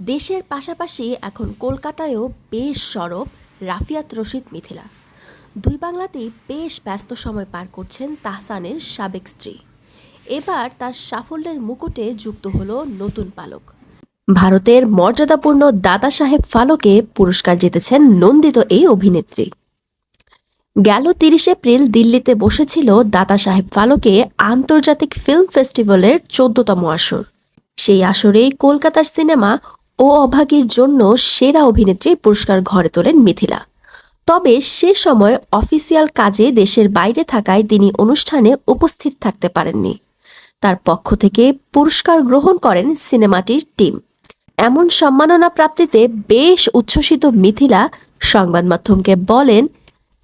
দেশের পাশাপাশি এখন কলকাতায়ও বেশ সরব রাফিয়াত রশিদ মিথিলা। দুই বাংলাতেই বেশ ব্যস্ত সময় পার করছেন তাহসানের সাবেক স্ত্রী। এবার তার সাফল্যের মুকুটে যুক্ত হলো নতুন পালক। ভারতের মর্যাদাপূর্ণ দাদা সাহেব ফালকে পুরস্কার জিতেছেন নন্দিত এই অভিনেত্রী। গেল তিরিশ এপ্রিল দিল্লিতে বসেছিল দাদা সাহেব ফালকে আন্তর্জাতিক ফিল্ম ফেস্টিভ্যালের চোদ্দতম আসর। সেই আসরেই কলকাতার সিনেমা ও অভাগীর জন্য সেরা অভিনেত্রীর পুরস্কার ঘরে তোলেন মিথিলা। তবে সে সময় অফিসিয়াল কাজে দেশের বাইরে থাকায় তিনি অনুষ্ঠানে উপস্থিত থাকতে পারেননি। তার পক্ষ থেকে পুরস্কার গ্রহণ করেন সিনেমাটির টিম। এমন সম্মাননা প্রাপ্তিতে বেশ উচ্ছ্বসিত মিথিলা সংবাদ মাধ্যমকে বলেন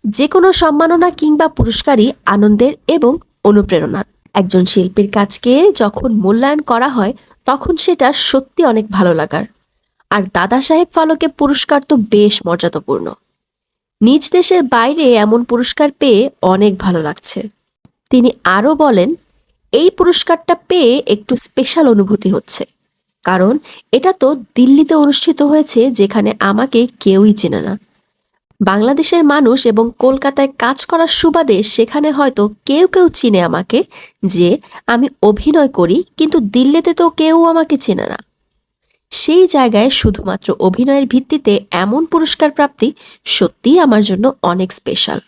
যে কোনো সম্মাননা কিংবা পুরস্কারই আনন্দের এবং অনুপ্রেরণার। একজন শিল্পীর কাজকে যখন মূল্যায়ন করা হয়, তখন সেটা সত্যি অনেক ভালো লাগার। আর দাদা সাহেব ফালকে পুরস্কার তো বেশ মর্যাদাপূর্ণ। নিজ দেশের বাইরে এমন পুরস্কার পেয়ে অনেক ভালো লাগছে। তিনি আরও বলেন, এই পুরস্কারটা পেয়ে একটু স্পেশাল অনুভূতি হচ্ছে। কারণ এটা তো দিল্লিতে অনুষ্ঠিত হয়েছে যেখানে আমাকে কেউই চেনে না। বাংলাদেশের মানুষ এবং কলকাতায় কাজ করার সুবাদে সেখানে হয়তো কেউ কেউ চিনে আমাকে যে আমি অভিনয় করি, কিন্তু দিল্লিতে তো কেউ আমাকে চেনে না। সেই জায়গায় শুধুমাত্র অভিনয়ের ভিত্তিতে এমন পুরস্কার প্রাপ্তি সত্যিই আমার জন্য অনেক স্পেশাল